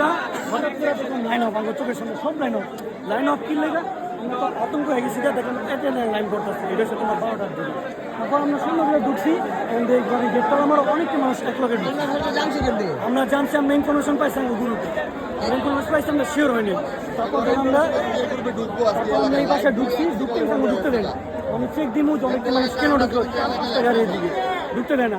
লেগা হঠাৎ করে লাইন অফ আমার চোখের সামনে সব লাইন অফ লাইন অফ কি লেগা? আমরা তো আতঙ্ক হয়ে গেছি দেখেন এটা লাইন করতেছে এটা হচ্ছে তোমার বারোটার দিকে তারপর আমরা সুন্দর করে ঢুকছি দেখবারে গেটটা আমার অনেকটা মানুষ এক লগে আমরা জানছি আমরা ইনফরমেশন পাইছি আমরা গুরুতে ইনফরমেশন পাইছি আমরা শিওর হয়নি। তারপর আমরা আমরা এই বাসায় ঢুকছি ঢুকতে আমরা ঢুকতে দেয় না। আমি চেক দিমু অনেক মানুষ কেন ঢুকলো? গাড়ির দিকে ঢুকতে দেয় না।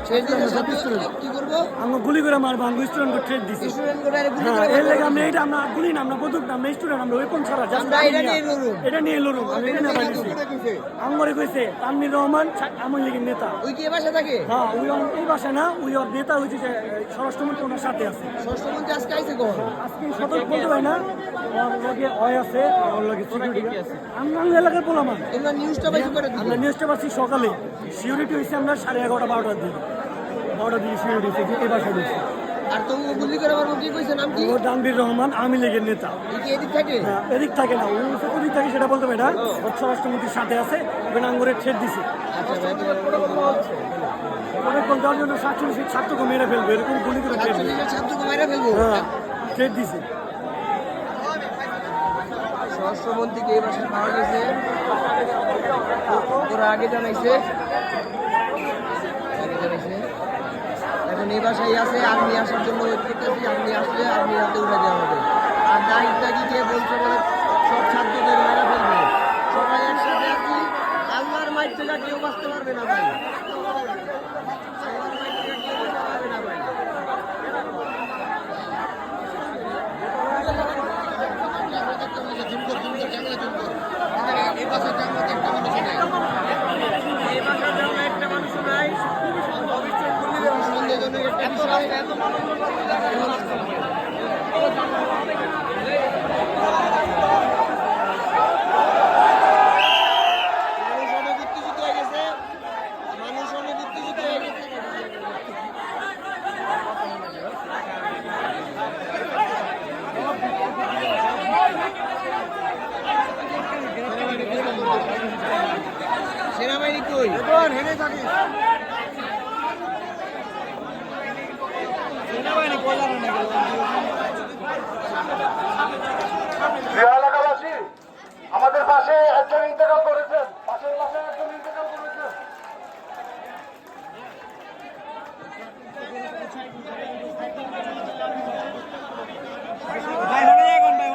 কি করব? আমরা গুলি করে মারবো আমরা স্টুডেন্টকে ট্রেড দিছি। স্টুডেন্ট করে আরে গুলি হ্যাঁ করে এর লেগে আমরা এটা আমরা গুলি না আমরা বন্দুক না আমরা স্টুডেন্ট আমরা ওয়েপন ছাড়া just আমরা এটা army নিয়ে না। লড়ুম। এটা নিয়ে লড়ুম আমি এটা নিয়ে বানিয়েছি আমরে কইছে তানভীর রহমান আমার লীগের নেতা। ওই কি এ থাকে? হ্যাঁ ওই এই বাসা না ওই ওর নেতা হয়েছে যে স্বরাষ্ট্রমন্ত্রী ওনার সাথে আছে। ষষ্ঠ আজকে আইছে কখন? আজকে সতর্ক বলতে হয় না ওর লগে অয় আছে ওর লগে সিকিউরিটি আছে। আমরা এলাকার পোলামান। তোমরা নিউজটা বেশি করে আমরা নিউজটা পাচ্ছি সকালে। সিকিউরিটি হয়েছে আমরা সাড়ে এগারোটা বারোটার দিকে। আর গুলি করে কি কইছে নাম কি? ও তানভীর রহমান আমি লীগের নেতা। এদিক থাকে? হ্যাঁ, এদিক থাকে না ওদিক থাকে সেটা বলতে ওর স্বরাষ্ট্রমন্ত্রীর সাথে আছে ছেদ দিছে। আচ্ছা ভাই অনেক বলতে হবে সাতচল্লিশ ছাত্রকে মেরে ফেলবে এরকম গুলি করে ছাত্রকে ফেলব? হ্যাঁ ছেদ দিছে। স্বরাষ্ট্রমন্ত্রীকে এই বাসায় পাওয়া গেছে। ওরা আগে জানাইছে আগে জানাইছে এখন এই বাসায় আছে, আর্মি আসার জন্য ওয়েট করতেছি আর্মি আসলে আর্মি হাতে উঠে দেওয়া হবে। আর নাইট নাকি বলছে বলে সব ছাত্রদের মেরা ফেলবে সবাই একসাথে আছি আল্লাহর মাইট থেকে কেউ বাঁচতে পারবে না ভাই আল্লাহর মাইট থেকে কেউ বাঁচতে পারবে না ভাই এই বাসায় যেমন একটা মানুষ নাই ভবিষ্যৎ খুললে সন্দেহজনক একটা বিষয় এত মানুষ মানুষ অনেক উত্তেজিত হয়ে গেছে মানুষ অনেক উত্তেজিত হয়ে গেছে সেনাবাহিনী কই? হেরে থাকিস। এলাকাবাসী আমাদের পাশে একজন ইন্তেকাল